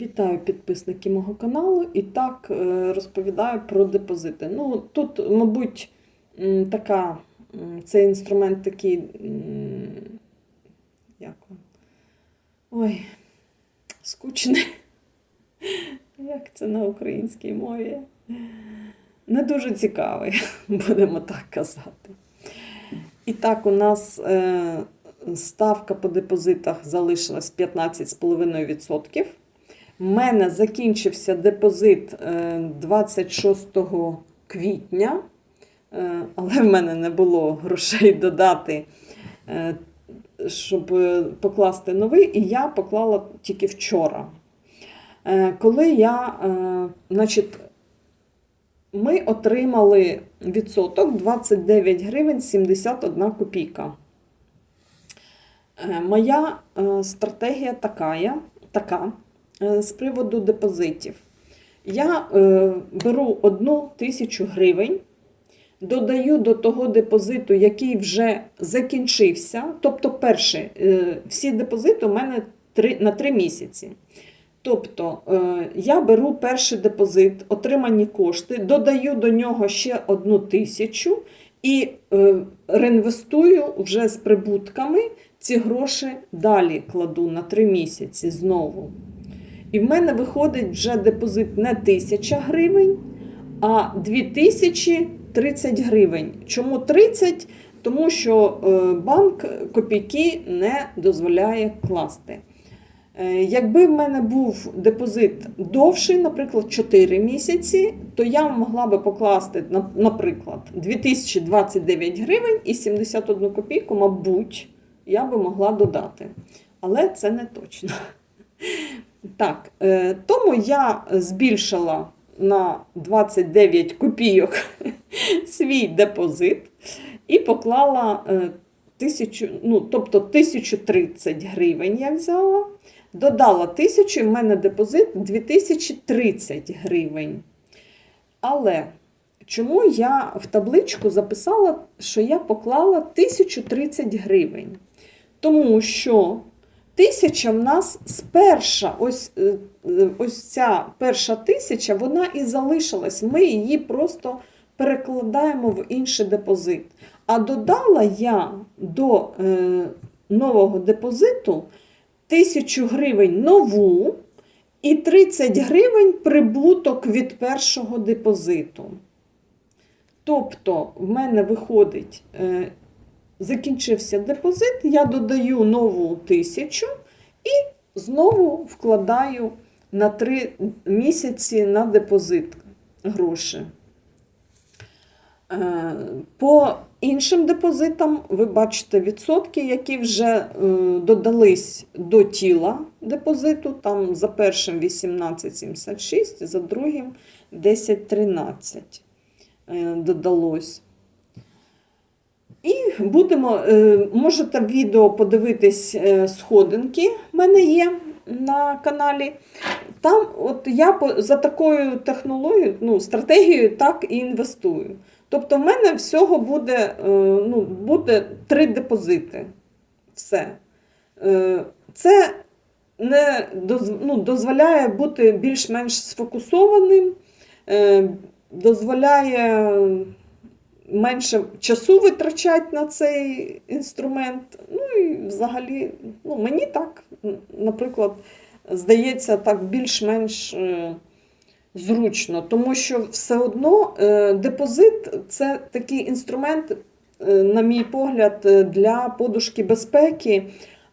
Вітаю підписники мого каналу. І так е, розповідаю про депозити. Ну, тут, мабуть, така, цей інструмент такий. Як він? Ой, скучний. Як це на українській мові? Не дуже цікавий, будемо так казати. І так, у нас е, ставка по депозитах залишилась 15,5%. У мене закінчився депозит е, 26 квітня, е, але в мене не було грошей додати, е, щоб е, покласти новий, і я поклала тільки вчора. Е, Коли я, е, значить, ми отримали відсоток 29 гривень 71 копійка. Е, Моя е, стратегія така, така е, з приводу депозитів. Я е, беру одну тисячу гривень, додаю до того депозиту, який вже закінчився. Тобто, перше, е, всі депозити у мене три, на 3 місяці. Тобто е, я беру перший депозит, отримані кошти, додаю до нього ще одну тисячу і е, реінвестую вже з прибутками ці гроші далі кладу на 3 місяці знову. І в мене виходить вже депозит не 1000 гривень, а 2030 гривень. Чому 30? Тому що е, банк копійки не дозволяє класти. Е, Якби в мене був депозит довший, наприклад, 4 місяці, то я могла би покласти, наприклад, 2029 гривень і 71 копійку, мабуть, я би могла додати. Але це не точно. Так, е, тому я збільшила на 29 копійок свій депозит і поклала е, тисячу, ну, тобто 1030 гривень я взяла. Додала 1000, і в мене депозит 2030 гривень. Але чому я в табличку записала, що я поклала 1030 гривень? Тому що тисяча в нас з ось, е, е, ось ця перша тисяча, вона і залишилась. Ми її просто перекладаємо в інший депозит. А додала я до е, нового депозиту тисячу гривень нову і 30 гривень прибуток від першого депозиту. Тобто, в мене виходить, е, закінчився депозит, я додаю нову тисячу і знову вкладаю на 3 місяці на депозит гроші. Е, По іншим депозитам ви бачите відсотки, які вже е, додались до тіла депозиту. Там за першим 18,76, за другим 10,13 е, додалось. І будемо, е, можете відео подивитись е, сходинки, в мене є на каналі. Там от я за такою технологією, ну, стратегією так і інвестую. Тобто в мене всього буде, е, ну, буде три депозити. Все. Це не ну, дозволяє бути більш-менш сфокусованим, дозволяє менше часу витрачати на цей інструмент. Ну і взагалі, ну, мені так, наприклад, здається, так більш-менш е, зручно, тому що все одно е, депозит це такий інструмент, е, на мій погляд, для подушки безпеки.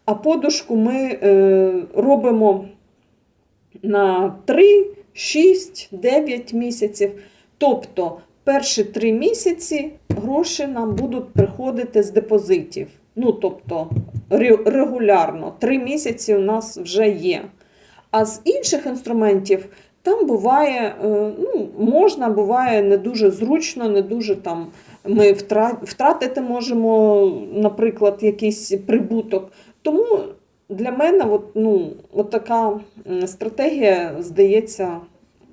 А подушку ми робимо на 3, 6, 9 місяців. Тобто перші 3 місяці гроші нам будуть приходити з депозитів. Ну, тобто регулярно. 3 місяці у нас вже є. А з інших інструментів там буває, е, ну, можна, буває не дуже зручно, не дуже там. Ми втратити можемо, наприклад, якийсь прибуток. Тому для мене от, ну, от така стратегія здається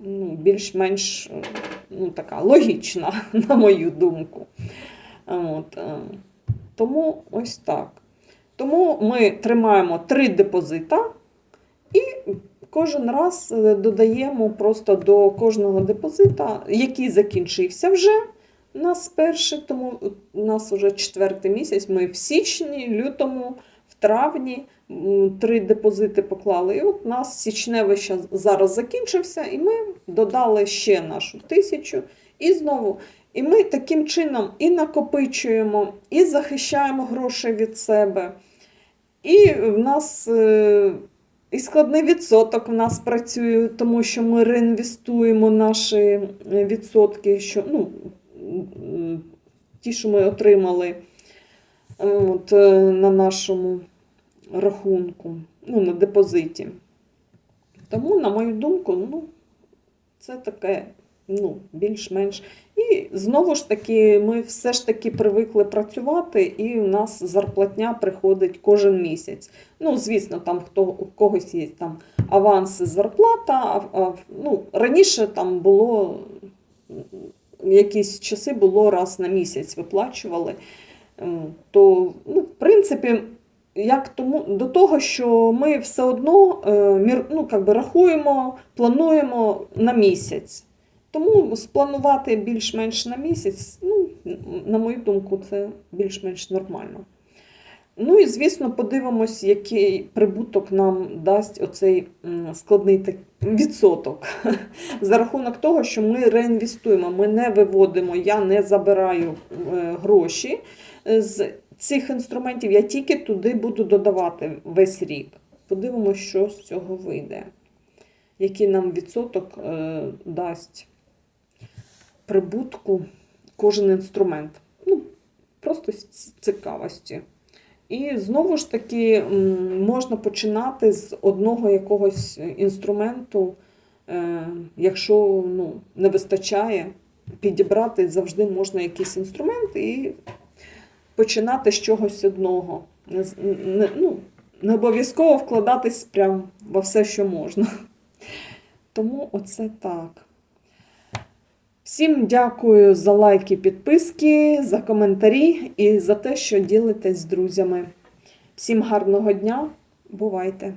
ну, більш-менш е, ну, така логічна, на мою думку. От, е, тому ось так. Тому ми тримаємо три депозита і кожен раз е, додаємо просто до кожного депозита, який закінчився вже. Нас перший, тому у нас вже четвертий місяць. Ми в січні, лютому, в травні три депозити поклали. І от у нас січневий зараз закінчився, і ми додали ще нашу тисячу. І знову. І ми таким чином і накопичуємо, і захищаємо гроші від себе. І в нас е, і складний відсоток в нас працює, тому що ми реінвестуємо наші е, відсотки, що, ну, ті, що ми отримали е, от, на нашому рахунку, ну, на депозиті. Тому, на мою думку, ну, це таке ну, більш-менш. І знову ж таки, ми все ж таки привикли працювати, і у нас зарплатня приходить кожен місяць. Ну, звісно, там хто у когось є там аванс зарплата. А, а, ну, раніше там було якісь часи було раз на місяць виплачували. То, ну, в принципі, як тому до того, що ми все одно е, ну, би, рахуємо, плануємо на місяць. Тому спланувати більш-менш на місяць, ну, на мою думку, це більш-менш нормально. Ну і, звісно, подивимось, який прибуток нам дасть оцей складний відсоток. За рахунок того, що ми реінвестуємо, ми не виводимо, я не забираю е, гроші з цих інструментів, я тільки туди буду додавати весь рік. Подивимось, що з цього вийде. Який нам відсоток е, дасть прибутку кожен інструмент. Ну, просто з цікавості. І знову ж таки можна починати з одного якогось інструменту, е, якщо ну, не вистачає, підібрати завжди можна якийсь інструмент і починати з чогось одного. Не, ну, не обов'язково вкладатись прям во все, що можна. Тому оце так. Всім дякую за лайки, підписки, за коментарі і за те, що ділитесь з друзями. Всім гарного дня. Бувайте!